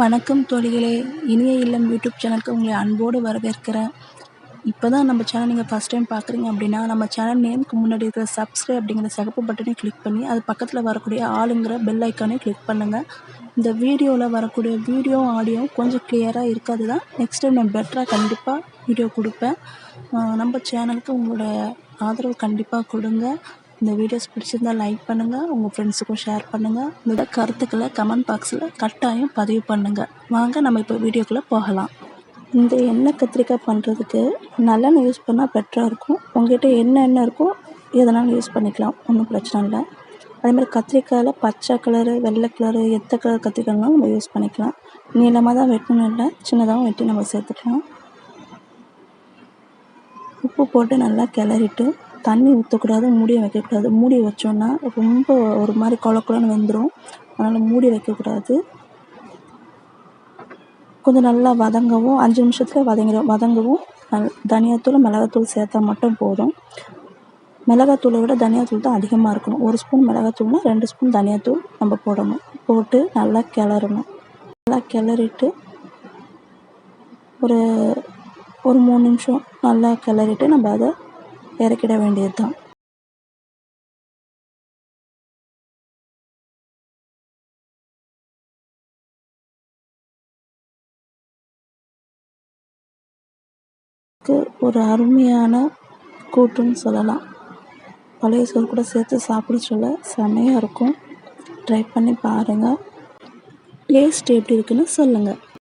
வணக்கம் தோழிகளே. இனிய இல்லம் யூடியூப் சேனலுக்கு உங்களை அன்போடு வரவேற்கிறேன். இப்போ தான் நம்ம சேனல் நீங்கள் ஃபஸ்ட் டைம் பார்க்குறீங்க அப்படின்னா நம்ம சேனல் நேமுக்கு முன்னாடி இருக்கிற சப்ஸ்கிரைப் அப்படிங்கிற சிகப்பு பட்டனை கிளிக் பண்ணி அது பக்கத்தில் வரக்கூடிய ஆளுங்கிற பெல் ஐக்கானே கிளிக் பண்ணுங்கள் இந்த வீடியோவில் வரக்கூடிய வீடியோ ஆடியோ கொஞ்சம் கிளியராக இருக்காது தான் நெக்ஸ்ட் டைம் நான் பெட்டராக கண்டிப்பாக வீடியோ கொடுப்பேன். நம்ம சேனலுக்கு உங்களோட ஆதரவு கண்டிப்பாக கொடுங்க. இந்த வீடியோஸ் பிடிச்சிருந்தா லைக் பண்ணுங்கள் உங்கள் ஃப்ரெண்ட்ஸுக்கும் ஷேர் பண்ணுங்கள் இந்த கருத்துக்களை கமெண்ட் பாக்ஸில் கட்டாயம் பதிவு பண்ணுங்கள் வாங்க நம்ம இப்போ வீடியோக்குள்ளே போகலாம். இந்த எண்ணெய் கத்திரிக்காய் பண்ணுறதுக்கு நல்லெண்ணெய் யூஸ் பண்ணால் பெட்டராக இருக்கும். உங்ககிட்ட என்ன எண்ணெய் இருக்கோ எதனாலும் யூஸ் பண்ணிக்கலாம். ஒன்றும் பிரச்சனை இல்லை. அதேமாதிரி கத்திரிக்காயில் பச்சை கலரு வெள்ளை கலரு எத்த கலர் கத்திரிக்காய்னாலும் நம்ம யூஸ் பண்ணிக்கலாம். நீளமாக தான் வெட்டணும் இல்லை சின்னதாகவும் வெட்டி நம்ம சேர்த்துக்கலாம். உப்பு போட்டு நல்லா கிளறிட்டு தண்ணி ஊற்றக்கூடாது மூடியை வைக்கக்கூடாது. மூடி வச்சோன்னா ரொம்ப ஒரு மாதிரி கொல கொலன்னு வெந்துடும் அதனால் மூடி வைக்கக்கூடாது. கொஞ்சம் நல்லா வதங்கவும் அஞ்சு நிமிஷத்தில் வதங்கிடும் வதங்கவும். நல் தனியாத்தூள் மிளகாத்தூள் சேர்த்தா மட்டும் போதும். மிளகாத்தூளை விட தனியாத்தூள் தான் அதிகமாக இருக்கணும். ஒரு ஸ்பூன் மிளகாத்தூள்னா ரெண்டு ஸ்பூன் தனியாத்தூள் நம்ம போடணும். போட்டு நல்லா கிளறணும். நல்லா கிளறிட்டு ஒரு ஒரு மூணு நிமிஷம் நல்லா கிளறிட்டு நம்ம அதை இறக்கிட வேண்டியது தான் ஒரு அருமையான கூட்டுன்னு சொல்லலாம். பழைய சோறு கூட சேர்த்து சாப்பிட சொல்ல செமையாக இருக்கும். ட்ரை பண்ணி பாருங்கள் டேஸ்ட் எப்படி இருக்குன்னு சொல்லுங்கள்